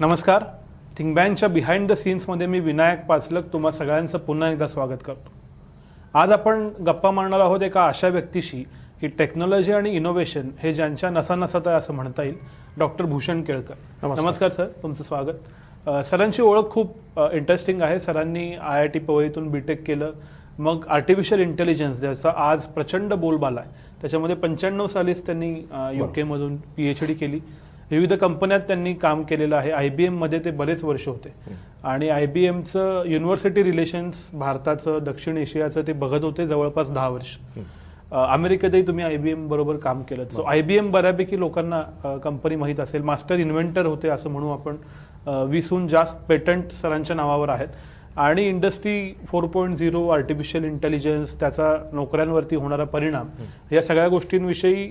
नमस्कार. थिंकबँकच्या behind the सीन्समध्ये मी विनायक पाचलक तुम्हा सगळ्यांचं पुन्हा एकदा स्वागत करतो. आज आपण गप्पा मारणार आहोत एका अशा व्यक्तीशी की टेक्नॉलॉजी आणि इनोव्हेशन हे ज्यांच्या नसानसात आहे असं म्हणता येईल डॉक्टर भूषण केळकर. नमस्कार. सर. तुमचं स्वागत. सरांची ओळख खूप इंटरेस्टिंग आहे. सरांनी आय आय टी पवईतून बीटेक केलं. मग आर्टिफिशियल इंटेलिजन्स ज्याचा आज प्रचंड बोलबाला आहे. त्याच्यामध्ये पंच्याण्णव सालीच त्यांनी युके मधून पीएच डी केली. विविध कंपन्यात त्यांनी काम केलेलं आहे. आय बी मध्ये ते बरेच वर्ष होते. आणि आय बी एमचं युनिव्हर्सिटी रिलेशन्स भारताचं दक्षिण एशियाचं ते बघत होते जवळपास दहा वर्ष. अमेरिकेतही तुम्ही आय बीएम बरोबर काम केलं. सो आयबीएम बऱ्यापैकी लोकांना कंपनी माहीत असेल. मास्टर इन्व्हेंटर होते असं म्हणू आपण. वीसहून जास्त पेटंट सरांच्या नावावर आहेत. आणि industry four point zero artificial intelligence त्याचा नोकऱ्यांवरती होणारा परिणाम या सगळ्या गोष्टींविषयी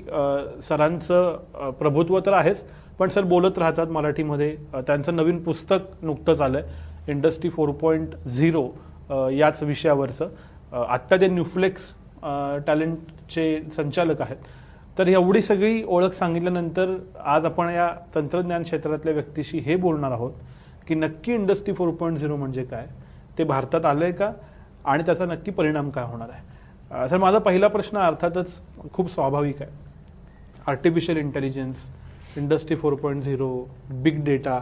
सरांचं प्रभुत्व तर आहेच. पण सर बोलत राहतात मराठीमध्ये. त्यांचं नवीन पुस्तक नुकतंच आलं आहे इंडस्ट्री फोर पॉईंट झिरो याच विषयावरचं आत्ता ते न्यूफ्लेक्स टॅलेंटचे संचालक आहेत. तर एवढी सगळी ओळख सांगितल्यानंतर आज आपण या तंत्रज्ञान क्षेत्रातल्या व्यक्तीशी हे बोलणार आहोत की नक्की इंडस्ट्री फोर पॉईंट झिरो म्हणजे काय? ते भारतात आलं आहे का? आणि त्याचा नक्की परिणाम काय होणार आहे? सर माझा पहिला प्रश्न अर्थातच खूप स्वाभाविक आहे. Artificial intelligence industry four point zero big data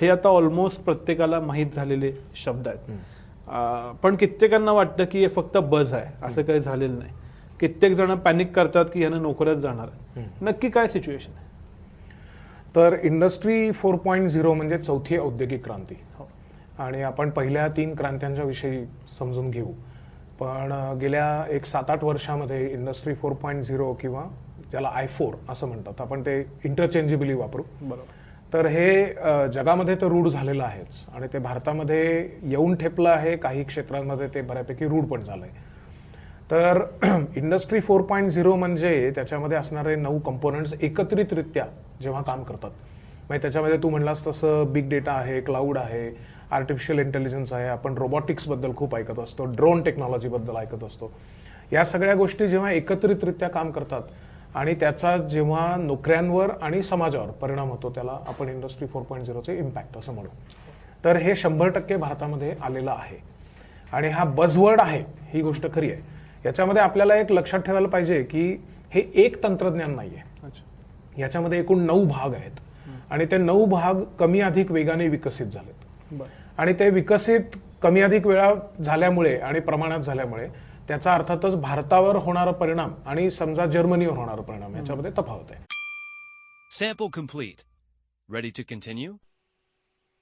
हे आता ऑलमोस्ट प्रत्येकाला माहीत झालेले शब्द आहेत. पण कित्येकांना वाटतं की हे फक्त बज आहे असं काही झालेलं नाही. कित्येक जण पॅनिक करतात की यानं नोकऱ्याच जाणार. नक्की काय सिच्युएशन आहे? तर इंडस्ट्री फोर पॉईंट झिरो म्हणजे चौथी औद्योगिक क्रांती. हो. आणि आपण पहिल्या तीन क्रांत्यांच्या विषयी समजून घेऊ. पण गेल्या एक सात आठ वर्षामध्ये इंडस्ट्री फोर पॉईंट झिरो किंवा ज्याला आय फोर असं म्हणतात. आपण ते इंटरचेंजेबली वापरू. बरोबर. तर हे जगामध्ये तर रूढ झालेलं आहेच. आणि ते भारतामध्ये येऊन ठेपलं आहे. काही क्षेत्रांमध्ये ते बऱ्यापैकी रूढ पण झालंय. तर इंडस्ट्री फोर पॉईंट झिरो म्हणजे त्याच्यामध्ये असणारे नऊ कंपोनंट्स एकत्रितरित्या जेव्हा काम करतात. म्हणजे त्याच्यामध्ये तू म्हणलास तसं बिग डेटा आहे क्लाउड आहे आर्टिफिशियल इंटेलिजन्स आहे. आपण रोबोटिक्सबद्दल खूप ऐकत असतो. ड्रोन टेक्नॉलॉजी बद्दल ऐकत असतो. या सगळ्या गोष्टी जेव्हा एकत्रितरित्या काम करतात आणि त्याचा जेव्हा नोकऱ्यांवर आणि समाजावर परिणाम होतो त्याला आपण इंडस्ट्री फोर पॉईंट झिरोचे इम्पॅक्ट असं म्हणू. तर हे शंभर टक्के भारतामध्ये आलेलं आहे. आणि हा बजवर्ड आहे ही गोष्ट खरी आहे. याच्यामध्ये आपल्याला एक लक्षात ठेवायला पाहिजे की हे एक तंत्रज्ञान नाहीये. अच्छा. याच्यामध्ये एकूण नऊ भाग आहेत. आणि ते नऊ भाग कमी अधिक वेगाने विकसित झालेत. आणि ते विकसित कमी अधिक वेळा झाल्यामुळे आणि प्रमाणात झाल्यामुळे त्याचा अर्थातच भारतावर होणारा परिणाम आणि समजा जर्मनीवर होणारा परिणाम याच्यामध्ये तफावत आहे Sample complete. Ready to continue?